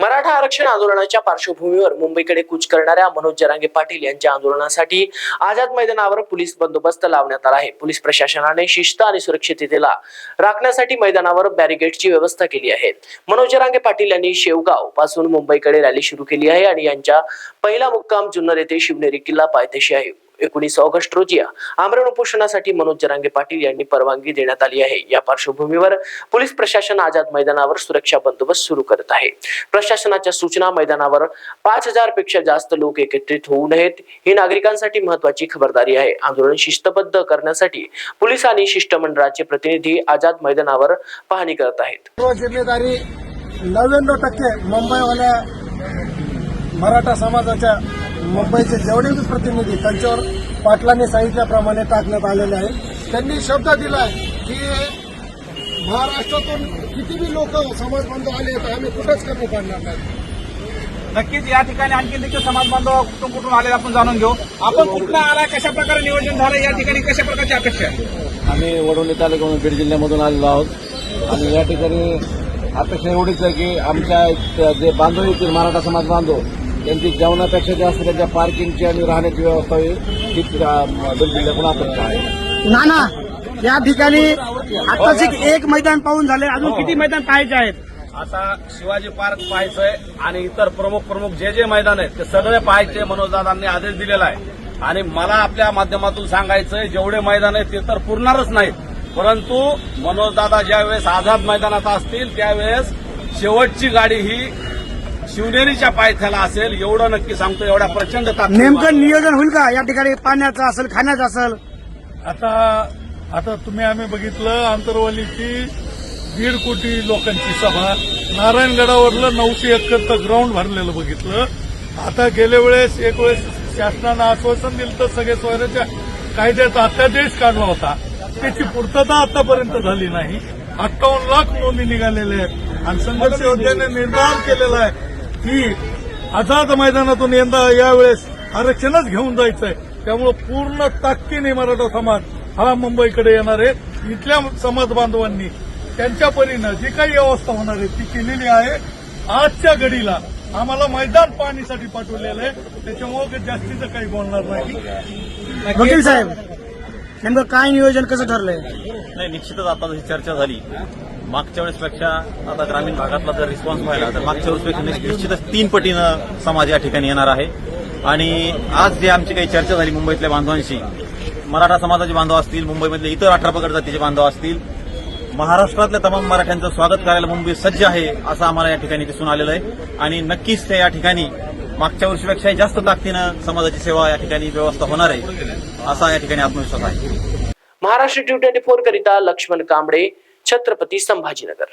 मराठा आरक्षण आंदोलनाच्या पार्श्वभूमीवर मुंबईकडे कूच करणाऱ्या मनोज जरांगे पाटील यांच्या आंदोलनासाठी आझाद मैदानावर पोलीस बंदोबस्त लावण्यात आला आहे. पोलीस प्रशासनाने शिस्त आणि सुरक्षिततेला राखण्यासाठी मैदानावर बॅरिगेडची व्यवस्था केली आहे. मनोज जरांगे पाटील यांनी शेवगावपासून मुंबईकडे रॅली सुरू केली आहे आणि यांच्या पहिला मुक्काम जुन्नर येथे शिवनेरी किल्ला पायथ्याशी आहे. एकोणीस ऑगस्ट रोजी आमरण उपोषणासाठी मनोज जरांगे पाटील यांनी परवानगी देण्यात आली आहे. या पार्श्वभूमीवर पोलीस प्रशासन आझाद मैदानावर सुरक्षा बंदोबस्त सुरू करत आहे. प्रशासनाच्या सूचना मैदानावर पाच हजारपेक्षा जास्त लोक एकत्रित होऊ नयेत ही नागरिकांसाठी महत्वाची खबरदारी आहे. आंदोलन शिस्तबद्ध करण्यासाठी पोलीस आणि शिष्टमंडळाचे प्रतिनिधी आझाद मैदानावर पाहणी करत आहेत. जिम्मेदारी नव्याण्णव टक्के मुंबईवाल्या मराठा समाजाच्या मुंबईचे जेवढे बी प्रतिनिधी त्यांच्यावर पाटलांनी सांगितल्याप्रमाणे टाकण्यात आलेले आहे त्यांनी शब्द दिलाय की महाराष्ट्रातून किती बी लोक समाज बांधव आले तर आम्ही कुठंच कमी पडणार नाही. नक्कीच या ठिकाणी आणखी देखील समाज बांधव कुठून कुठून आले आपण जाणून घेऊ. आपण कुठला आलाय कशा प्रकारे नियोजन झालं या ठिकाणी कशा प्रकारची अपेक्षा आहे? आम्ही वडवली तालुक्यामधून बीड जिल्ह्यामधून आलेलो आहोत. आणि या ठिकाणी अपेक्षा एवढीच आहे की आमच्या जे बांधव येतील मराठा समाज बांधव त्यांची जेवणापेक्षा जास्त त्यांच्या पार्किंगची आणि राहण्याची व्यवस्था बीड जिल्ह्यातून अपेक्षा आहे नाना या ठिकाणी आताच एक मैदान पाहून झाले अजून किती मैदान पाहायचे आहेत? आता शिवाजी पार्क पाहायचंय आणि इतर प्रमुख प्रमुख जे जे मैदान आहेत ते सगळे पाहायचे मनोजदादांनी आदेश दिलेला आहे. आणि मला आपल्या माध्यमातून सांगायचंय जेवढे मैदान आहेत ते तर पुरणारच नाहीत. परंतु मनोजदादा ज्यावेळेस आझाद मैदानात असतील त्यावेळेस शेवटची गाडी ही शिवनेरीच्या पायथ्याला असेल एवढं नक्की सांगतो एवढ्या प्रचंड नेमकं नियोजन होईल का? या ठिकाणी पाण्याचं असेल खाण्याचं असेल? आता आता तुम्ही आम्ही बघितलं आंतरवालीची दीड कोटी लोकांची सभा. नारायणगडावरलं नऊशे एकरचं ग्राउंड भरलेलं बघितलं. आता गेल्या वेळेस एक वेळेस शासनानं आश्वासन दिलं तर सगळे सोयऱ्याच्या कायद्याचा अध्यादेश काढला होता. त्याची पूर्तता आतापर्यंत झाली नाही. अठ्ठावन्न लाख नोंदी निघालेल्या आहेत. आणि संघर्ष योजनेने निर्धार केलेला आहे. की आझाद मैदानातून यंदा यावेळेस आरक्षणच घेऊन जायचंय. त्यामुळे पूर्ण ताकदीने मराठा समाज हा मुंबईकडे येणार आहे. इथल्या समाज बांधवांनी त्यांच्या परीनं जी काही व्यवस्था होणार आहे ती केलेली आहे. आजच्या घडीला आम्हाला मैदान पाहणीसाठी पाठवलेलं आहे. त्याच्यामुळे जास्तीचं काही बोलणार नाही. वकील साहेब नेमकं काय नियोजन कसं ठरलंय? नाही निश्चितच आता जशी चर्चा झाली मागच्या वेळेसपेक्षा आता ग्रामीण भागातला जर रिस्पॉन्स पाहिला तर मागच्या वेळेसपेक्षा निश्चितच तीन पटीनं समाज या ठिकाणी येणार आहे. आणि आज जे आमची काही चर्चा झाली मुंबईतल्या बांधवांशी मराठा समाजाचे बांधव असतील मुंबईमधले इतर अठरा पगड जातीचे बांधव असतील महाराष्ट्रातल्या तमाम मराठ्यांचं स्वागत करायला मुंबई सज्ज आहे असं आम्हाला या ठिकाणी दिसून आलेलं आहे. आणि नक्कीच ते या ठिकाणी मागच्या वर्षीपेक्षाही जास्त ताकदीनं समाजाची सेवा या ठिकाणी व्यवस्था होणार आहे असा या ठिकाणी आत्मविश्वास आहे. महाराष्ट्र ट्यू ट्वेंटी फोर करिता लक्ष्मण कांबळे छत्रपती संभाजीनगर.